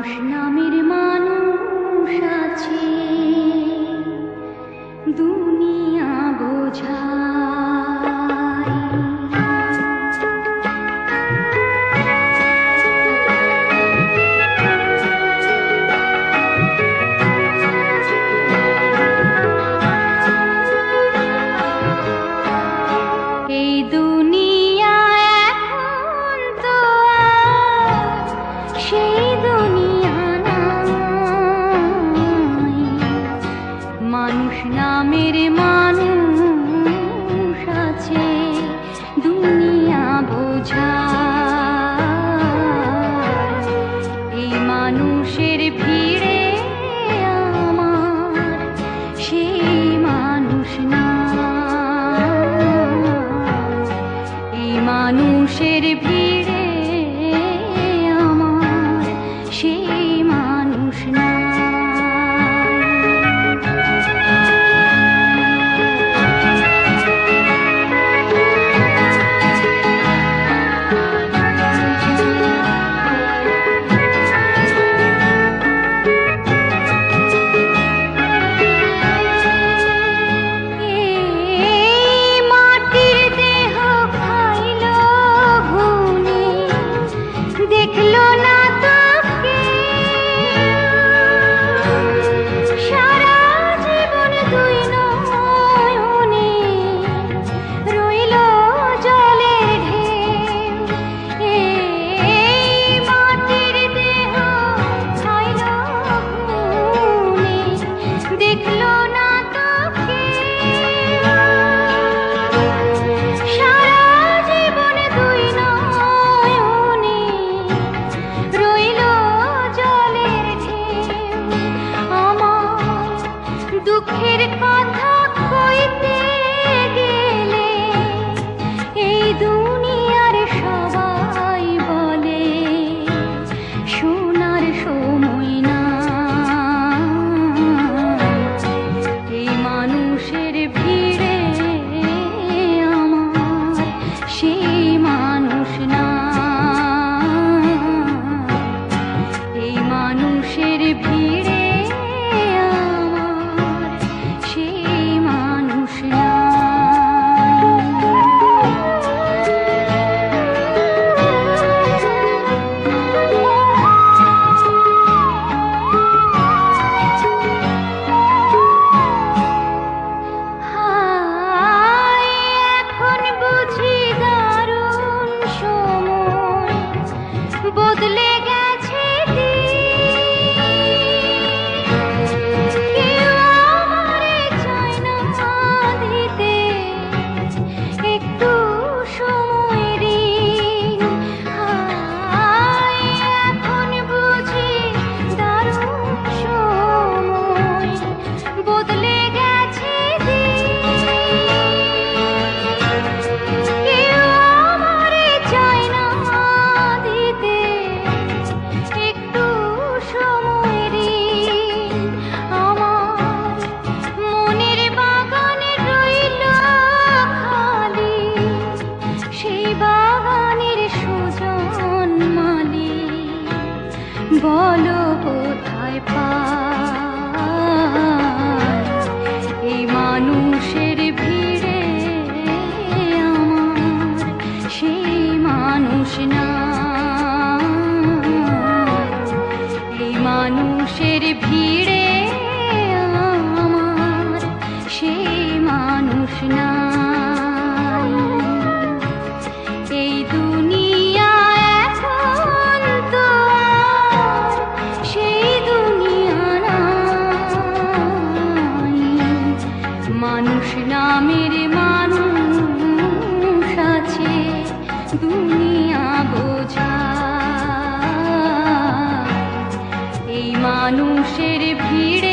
মানুষ নামের মানুষ আছে। দুনিয়া বোঝা দুঃখের বলো কোথায় পা মানুষ আছে দুনিয়া বোঝা। এই মানুষের ভিড়ে